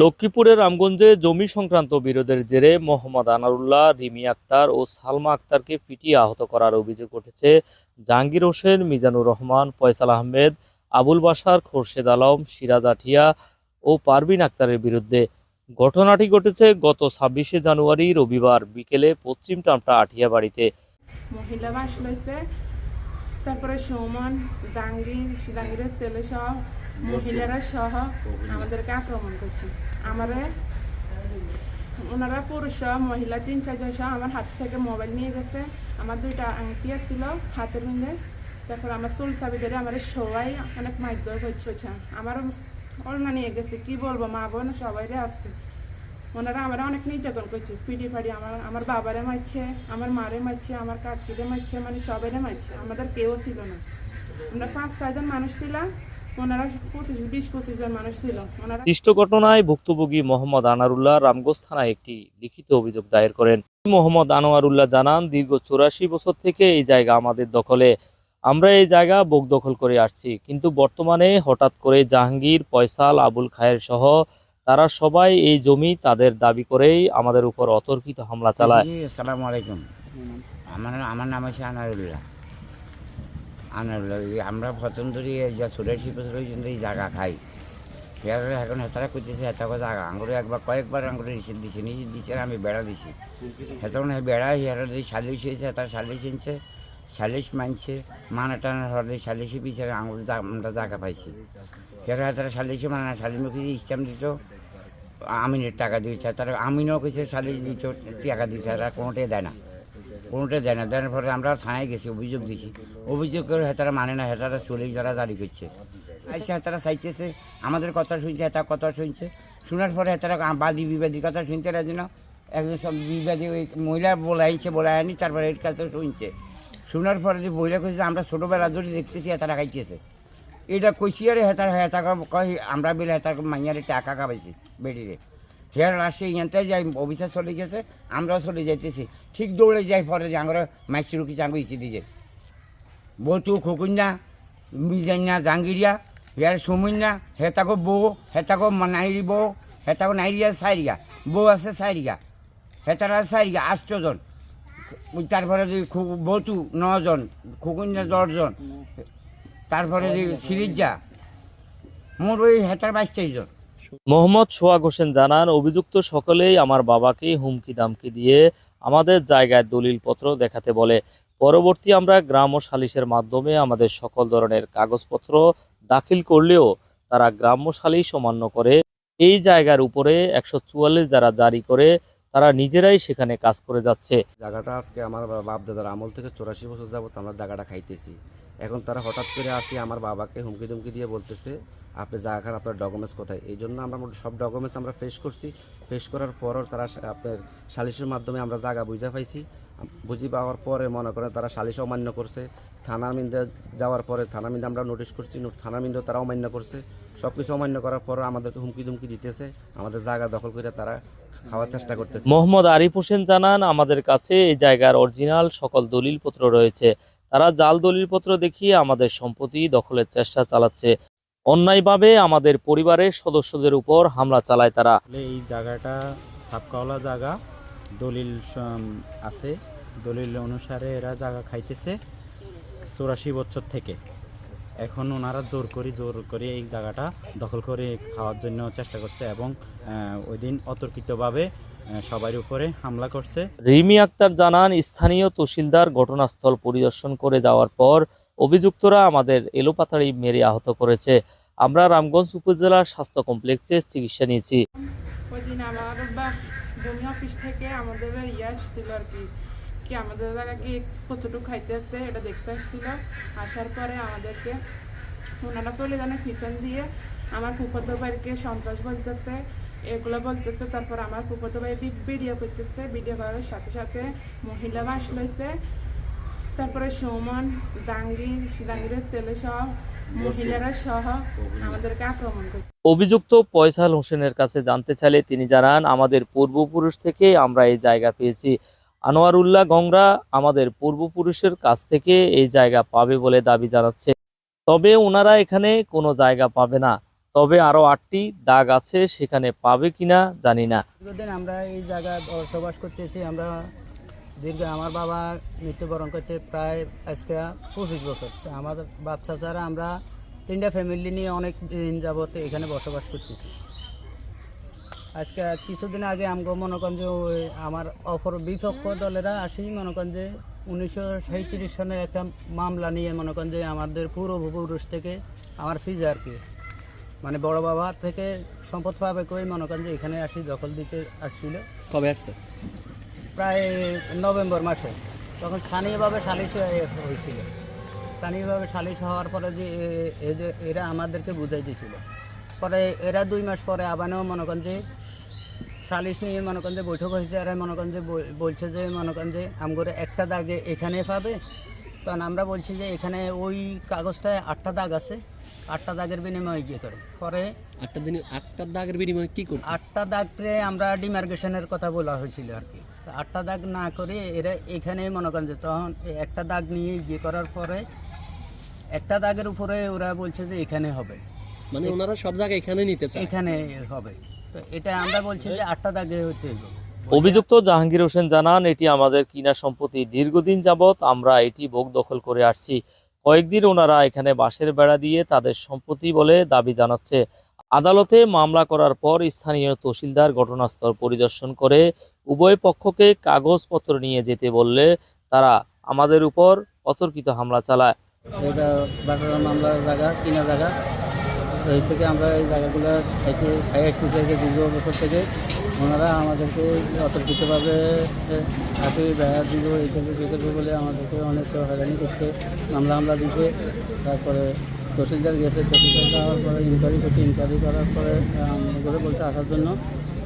লক্ষ্মীপুরের রামগঞ্জে জমি সংক্রান্ত বিরোধের জেরে মোহাম্মদ আনারুল্লাহ রিমি আক্তার ও সালমা আক্তারকে পিটিয়ে আহত করার অভিযোগ উঠেছে জাহাঙ্গীর হোসেন মিজানুর রহমান ফয়সাল আহমেদ আবুল বাসার খোরশেদ আলম সিরাজ আঠিয়া ও পারভিন আক্তারের বিরুদ্ধে। ঘটনাটি ঘটেছে গত ছাব্বিশে জানুয়ারি রবিবার বিকেলে পশ্চিম টামটা আঠিয়া বাড়িতে মহিলা বাস লইছে, তারপরে সৌমন, দাঙ্গি দাঙ্গিরের ছেলে সহ মহিলারা সহ আমাদেরকে আক্রমণ করছে। আমারে, ওনারা পুরুষ সহ, মহিলা তিন চারজন সহ আমার হাত থেকে মোবাইল নিয়ে গেছে। আমার দুইটা আংটি ছিল হাতের মধ্যে, তারপর আমার চুল চাবি ধরে আমার সবাই অনেক মারধর করছে। আমার ওলনা নিয়ে গেছে, কি বলব? মা বোন সবাই ওনারা আমরা অনেক নির্যাতন করছে পিডি ফাড়ি আমার আমার বাবারে মারছে, আমার মারে মারছে, আমার কাকিরে মারছে মানে সবাইরে মারছে, আমাদের কেউ ছিল না। আমরা পাঁচ ছয়জন মানুষ ছিলাম পঁচিশ, বিশ, পঁচিশ জন মানুষ সৃষ্ট ঘটনায় ভুক্তভোগী মোহাম্মদ আনারুল্লাহ রামগঞ্জ থানায় একটি লিখিত অভিযোগ দায়ের করেন। মোহাম্মদ আনোয়ারুল্লাহ জানান, দীর্ঘ চুরাশি বছর থেকে এই জায়গা আমাদের দখলে। আমরা এই জায়গা বোক দখল করে আসছি, কিন্তু বর্তমানে হঠাৎ করে জাহাঙ্গীর পয়সাল আবুল খায়ের সহ তারা সবাই এই জমি তাদের দাবি করেই আমাদের উপর অতর্কিত হামলা চালায়। আসসালামু আলাইকুম। আমার আমার নাম হচ্ছে আনারুল্লাহ। আনারুল্লাহ আমরা প্রথম ধরি চুরাশি বছর এই জায়গা খাই। এর এখন হেতারা করতেছে হেতা কথা আঙুরে একবার, কয়েকবার আঙুরে নিষেধ দিছে নিষেধ দিছে আমি বেড়া দিছি। হেতন বেড়া হেরা সালিশ হয়েছে তার সালিশ এনেছে সালিশ মানছে মানা টানা হলে সালিশি পিছিয়ে আঙুরে আমরা জায়গা পাইছি। হেরা তারা সালিশি মানে সালিশ মুখে ইস্টাম দিত, আমিনের টাকা দিয়েছে তারা আমিনও কিছু সালিশ দিত, টাকা দিচ্ছে তারা কোনোটাই দেয় না। কোনোটাই দেয় না, দেওয়ার পরে আমরা থানায় গেছি, অভিযোগ দিছি। অভিযোগ করে হেতারা মানে না হেতারা চলে যারা জারি করছে। আইসে হেতারা চাইতেছে, আমাদের কথা শুনছে হেতার কথা শুনছে। শোনার পরে হেতারা বাদী বিবাদী কথা শুনতে রাজি না একজন সব বিবাদী ওই মহিলা বলাইছে বলে আনি তারপরে এর কাছে শুনছে। শোনার পরে যে মহিলা কইছে আমরা ছোটোবেলা ধরে দেখতেছি হেতারা খাইতেছে। এটা কইছি, আরে হেতার হেতা কয়, আমরা বেলে হেতার মাইয়ারে টাকা খাবাইছি বেডিরে। হেয়ার লাস্টে ইয়ানটাই যাই অফিসার চলে গেছে, আমরাও চলে যাইতেছি। ঠিক দৌড়ে যাই, পরে যে আমরা মাইসি রুকি চাঙ্গু ইসি দিয়ে বতু খকুন্যা মিজান্যা জাঙ্গিরিয়া, হেয়ার সুমিন্যা হেতাকো বউ হেতাকো নাইরি বউ হেতাকো নাইরিয়া, সাইরিয়া, বউ আছে সাইরিয়া, হেতারা সাইরিয়া আষ্টজন তারপরে যে বতু নজন খকুন্যা দশজন, তারপরে সিরিজা, মোর ওই হেতার বাইশ তেইশ জন। মোহাম্মদ সোহাগ হোসেন জানান, অভিযুক্ত সকলেই আমার বাবাকে হুমকি দামকি দিয়ে আমাদের জায়গায় দলিলপত্র দেখাতে বলে। পরবর্তী আমরা গ্রাম ও সালিশের মাধ্যমে আমাদের সকল ধরনের কাগজপত্র দাখিল করলেও তারা গ্রাম্য সালিশ অমান্য করে। এই জায়গার উপরে একশো চুয়াল্লিশ দ্বারা জারি করে তারা নিজেরাই সেখানে কাজ করে যাচ্ছে। জায়গাটা আজকে আমার বাপ দাদার আমল থেকে চৌরাশি বছর যাবত আমরা জায়গাটা খাইতেছি। এখন তারা হঠাৎ করে আসি আমার বাবাকে হুমকি দুমকি দিয়ে বলতেছে, আপনি জায়গা খান, আপনার ডকুমেন্টস কোথায়? এই জন্য আমরা সব ডকুমেন্টস আমরা ফেস করছি। ফেস করার পরও তারা আপনার সালিশের মাধ্যমে আমরা জায়গা বুঝে পাইছি। বুঝি পাওয়ার পরে মনে করেন তারা সালিশ অমান্য করছে। থানা মিন্দে যাওয়ার পরে থানা মিন্দে আমরা নোটিশ করছি থানা মিন্দে তারা অমান্য করছে। সব কিছু অমান্য করার পরও আমাদেরকে হুমকি দুমকি দিতেছে। আমাদের জায়গা দখল করে তারা খাওয়ার চেষ্টা করতেছে। মোহাম্মদ আরিফ হোসেন জানান আমাদের কাছে এই জায়গার অরিজিনাল সকল দলিলপত্র রয়েছে। তারা জাল দলিলপত্র দেখিয়ে আমাদের সম্পত্তি দখলের চেষ্টা চালাচ্ছে। অন্যায়ভাবে আমাদের পরিবারের সদস্যদের উপর হামলা চালায় তারা। এই জায়গাটা সাপকাওলা জায়গা। দলিল আছে। দলিল অনুসারে এরা জায়গা খাইতেছে চৌরাশি বছর থেকে। এখন ওনারা জোর করি জোর করে এই জায়গাটা দখল করে খাওয়ার জন্য চেষ্টা করছে এবং ওই দিন অতর্কিতভাবে সবার উপরে হামলা করছে। রিমি আক্তার জানান স্থানীয় তহসিলদার ঘটনাস্থল পরিদর্শন করে যাওয়ার পর অভিযুক্তরা আমাদের এলোপাতাড়ি মেরে আহত করেছে। আমরা রামগঞ্জ উপজেলার স্বাস্থ্য কমপ্লেক্সে চিকিৎসা নিয়েছি। ওই দিন আমার অফিস থেকে আমাদের ইয়ে আসছিল আর কি। কি আমাদের জায়গা কি কতটুকু খাইতে আসছে এটা দেখতে আসছিল। আসার পরে আমাদেরকে ওনারা চলে যান পিছন দিয়ে। আমার ফুফতো ভাইকে সন্ত্রাস বলতেছে, এগুলো বলতেছে, তারপর আমার ফুফতো ভাই ভিডিও করতেছে ভিডিও করার সাথে সাথে মহিলা বাস লইছে। তারপরে সৌমন দাঙ্গি দাঙ্গিরের তেলে সহ, মহিলারা সহ আমাদেরকে আক্রমণ করছে। অভিযুক্ত পয়সাল হোসেনের কাছে জানতে চাইলে তিনি জানান, আমাদের পূর্বপুরুষ থেকে আমরা এই জায়গা পেয়েছি। আনোয়ারুল্লাহ গংরা আমাদের পূর্বপুরুষের কাছ থেকে এই জায়গা পাবে বলে দাবি জানাচ্ছে। তবে ওনারা এখানে কোনো জায়গা পাবে না। তবে আরও আটটি দাগ আছে, সেখানে পাবে কিনা জানি না। আমরা এই জায়গায় বসবাস করতেছি। আমরা দীর্ঘ আমার বাবা মৃত্যুবরণ করছে প্রায় আজকে পঁচিশ বছর। আমাদের বাচ্চা ছাড়া আমরা তিনটা ফ্যামিলি নিয়ে অনেক দিন যাবত এখানে বসবাস করতেছি। আজকে কিছুদিন আগে আমগো মনে করেন যে আমার অপর বিপক্ষ দলেরা আসি মনে করেন যে উনিশশো সাঁত্রিশ সনের একটা মামলা নিয়ে মনে করেন যে আমাদের পূর্বপুরুষ থেকে আমার ফিজ আর কি মানে বড় বাবা থেকে সম্পদ পাবে কই মনে করেন যে এখানে আসি দখল দিতে আসছিল। কবে আসছে? প্রায় নভেম্বর মাসে। তখন স্থানীয়ভাবে সালিশ হয়ে- হয়েছিল। স্থানীয়ভাবে সালিশ হওয়ার পরে যে এরা আমাদেরকে বুঝাই দিয়েছিল পরে এরা দুই মাস পরে আবারও মনে করেন যে সালিশ নিয়ে মনে করেন যে বৈঠক হয়েছে এরা মনে করেন যে বলছে যে মনে করেন যে আমগরে একটা দাগে এখানে পাবে। তখন আমরা বলছি যে এখানে ওই কাগজটায় আটটা দাগ আছে আটটা দাগের বিনিময়ে গিয়ে করে। পরে আটটা দিনে আটটা দাগের বিনিময়ে কি করতে আটটা দাগকে আমরা ডিমার্কেশনের কথা বলা হয়েছিল আর কি। তো আটটা দাগ না করে এরা এখানে মনে করেন যে তখন একটা দাগ নিয়ে গিয়ে করার পরে একটা দাগের উপরে ওরা বলছে যে এখানে হবে। মানে ওনারা সব জায়গায় এখানে নিতে চায়। এখানে হবে। তো এটা আমরা বলছি যে আটটা দাগে হতে হবে অভিযুক্ত জাহাঙ্গীর হোসেন জানান এটি আমাদের কিনা সম্পত্তি। দীর্ঘদিন যাবৎ আমরা এটি ভোগ দখল করে আসছি। কয়েকদিন ওনারা এখানে বাঁশের বেড়া দিয়ে তাদের সম্পত্তি বলে দাবি জানাচ্ছে। আদালতে মামলা করার পর স্থানীয় তহসিলদার ঘটনাস্থল পরিদর্শন করে উভয় পক্ষকে কাগজপত্র নিয়ে যেতে বললে তারা আমাদের উপর অতর্কিত হামলা চালায়। এটা বাটার মামলার জায়গা কিনা জায়গা। এই থেকে আমরা এই জায়গাগুলো খাইতে খাই আজকে দীর্ঘ বছর থেকে ওনারা আমাদেরকে অতর্কিতভাবে হাতে বেড়া দিল, এই সেই করবে বলে আমাদেরকে অনেক হয়রানি করছে, মামলা হামলা দিছে। তারপরে তহসিলদার গেছে, তহসিলদার যাওয়ার পরে ইনকোয়ারি করছে ইনকোয়ারি করার পরে করে বলছে আসার জন্য।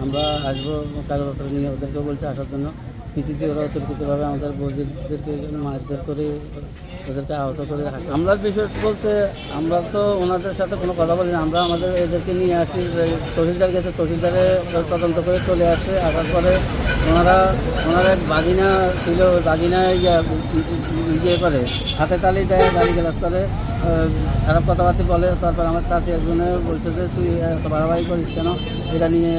আমরা আসব কাগজপত্র নিয়ে ওদেরকে বলছে আসার জন্য। পিসিতে ওরা অতর্কিতভাবে আমাদের বৌদিদেরকে মারধর করে ওদেরকে আহত করে রাখে। আমরা বিষয় বলতে আমরা তো ওনাদের সাথে কোনো কথা বলি না আমরা আমাদের এদেরকে নিয়ে আসি তহসিলদার গেছে, তহসিলদারে তদন্ত করে চলে আসে। আসার পরে ওনারা, ওনার এক বাগিনা ছিল, ওই বাগিনায় ইয়ে করে, হাতে তালি দেয়, গালি গ্লাস করে খারাপ কথাবার্তা বলে। তারপর আমার চাষি একজনে বলছে যে, তুই এত বাড়াবাড়ি করিস কেন? এটা নিয়ে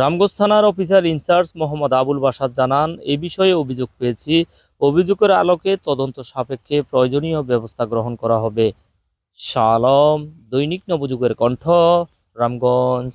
রামগঞ্জ থানার officer in charge Mohammad Abul Basad জানান, এ বিষয়ে অভিযোগ পেয়েছি। অভিযোগের আলোকে তদন্ত সাপেক্ষে প্রয়োজনীয় ব্যবস্থা গ্রহণ করা হবে। শালম, দৈনিক নবযুগের কণ্ঠ, রামগঞ্জ।